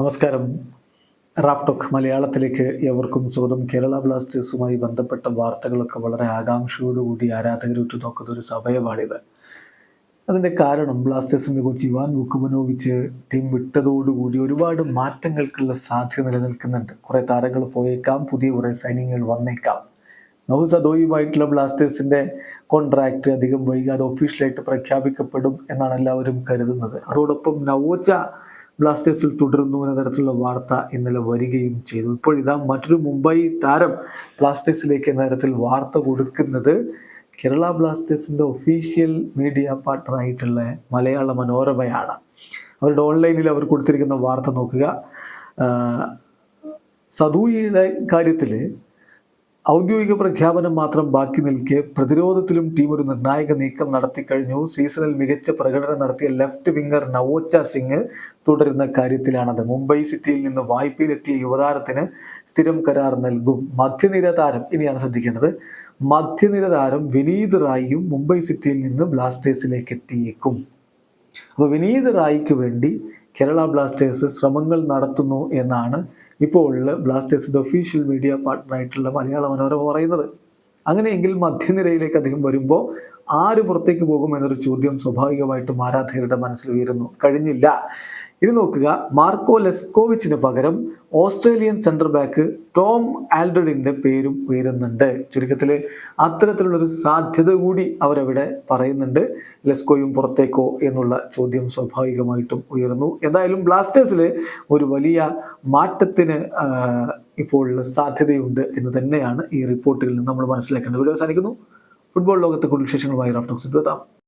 നമസ്കാരം. റാഫ്ടോക്ക് മലയാളത്തിലേക്ക് എവർക്കും സ്വാഗതം. കേരള ബ്ലാസ്റ്റേഴ്സുമായി ബന്ധപ്പെട്ട വാർത്തകളൊക്കെ വളരെ ആകാംക്ഷയോടുകൂടി ആരാധകർ ഉറ്റുനോക്കുന്ന ഒരു സമയമാണിത്. അതിന്റെ കാരണം ബ്ലാസ്റ്റേഴ്സിന്റെ കോച്ച് ഇവാൻ വുക്കുമനോവിച്ച് ടീം വിട്ടതോടുകൂടി ഒരുപാട് മാറ്റങ്ങൾക്കുള്ള സാധ്യത നിലനിൽക്കുന്നുണ്ട്. കുറേ താരങ്ങൾ പോയേക്കാം പുതിയ കുറേ സൈനികങ്ങൾ വന്നേക്കാം. നൗസദോയുമായിട്ടുള്ള ബ്ലാസ്റ്റേഴ്സിന്റെ കോൺട്രാക്ട് അധികം വൈകാതെ ഒഫീഷ്യലായിട്ട് പ്രഖ്യാപിക്കപ്പെടും എന്നാണ് എല്ലാവരും കരുതുന്നത്. അതോടൊപ്പം നവോച്ച ബ്ലാസ്റ്റേഴ്സിൽ തുടരുന്നു എന്ന തരത്തിലുള്ള വാർത്ത ഇന്നലെ വരികയും ചെയ്തു. ഇപ്പോൾ ഇതാ മറ്റൊരു മുംബൈ താരം ബ്ലാസ്റ്റേഴ്സിലേക്ക് എന്ന തരത്തിൽ വാർത്ത കൊടുക്കുന്നത് കേരള ബ്ലാസ്റ്റേഴ്സിന്റെ ഒഫീഷ്യൽ മീഡിയ പാർട്ണറായിട്ടുള്ള മലയാള മനോരമയാണ്. അവരുടെ ഓൺലൈനിൽ അവർ കൊടുത്തിരിക്കുന്ന വാർത്ത നോക്കുക. സദൂയിയുടെ കാര്യത്തിൽ ഔദ്യോഗിക പ്രഖ്യാപനം മാത്രം ബാക്കി നിൽക്കെ പ്രതിരോധത്തിലും ടീം ഒരു നിർണായക നീക്കം നടത്തിക്കഴിഞ്ഞു സീസണിൽ മികച്ച പ്രകടനം നടത്തിയ ലെഫ്റ്റ് വിംഗർ നവോച്ച സിംഗ് തുടരുന്ന കാര്യത്തിലാണത്. മുംബൈ സിറ്റിയിൽ നിന്ന് വായ്പയിലെത്തിയ യുവതാരത്തിന് സ്ഥിരം കരാർ നൽകും. മധ്യനിര താരം ഇനിയാണ് ശ്രദ്ധിക്കേണ്ടത്. മധ്യനിര താരം വിനീത് റായിയും മുംബൈ സിറ്റിയിൽ നിന്ന് ബ്ലാസ്റ്റേഴ്സിലേക്ക് എത്തിയേക്കും. അപ്പോൾ വിനീത് റായിക്ക് വേണ്ടി കേരള ബ്ലാസ്റ്റേഴ്സ് ശ്രമങ്ങൾ നടത്തുന്നു എന്നാണ് ഇപ്പോൾ ബ്ലാസ്റ്റേഴ്സിന്റെ ഒഫീഷ്യൽ മീഡിയ പാർട്ട്ണറായിട്ടുള്ള മലയാള മനോരമ പറയുന്നത്. അങ്ങനെയെങ്കിൽ മധ്യനിരയിലേക്ക് അദ്ദേഹം വരുമ്പോൾ ആര് പുറത്തേക്ക് പോകും എന്നൊരു ചോദ്യം സ്വാഭാവികമായിട്ടും ആരാധകരുടെ മനസ്സിൽ ഉയരുന്നു. കഴിഞ്ഞില്ല. ഇത് നോക്കുക. മാർക്കോ ലെസ്കോവിച്ചിന് പകരം ഓസ്ട്രേലിയൻ സെന്റർ ബാക്ക് ടോം ആൽഡിന്റെ പേരും ഉയരുന്നുണ്ട്. ചുരുക്കത്തിൽ അത്തരത്തിലുള്ളൊരു സാധ്യത കൂടി അവരവിടെ പറയുന്നുണ്ട്. ലെസ്കോയും പുറത്തേക്കോ എന്നുള്ള ചോദ്യം സ്വാഭാവികമായിട്ടും ഉയർന്നു എന്തായാലും ബ്ലാസ്റ്റേഴ്സിൽ ഒരു വലിയ മാറ്റത്തിന് ഇപ്പോൾ സാധ്യതയുണ്ട് എന്ന് തന്നെയാണ് ഈ റിപ്പോർട്ടിൽ നിന്ന് നമ്മൾ മനസ്സിലാക്കേണ്ടത്. വീഡിയോ അവസാനിക്കുന്നു. ഫുട്ബോൾ ലോകത്തെ കൂടുതൽ വിശേഷങ്ങളുമായി റഫ് ടോക്സ് എത്താം.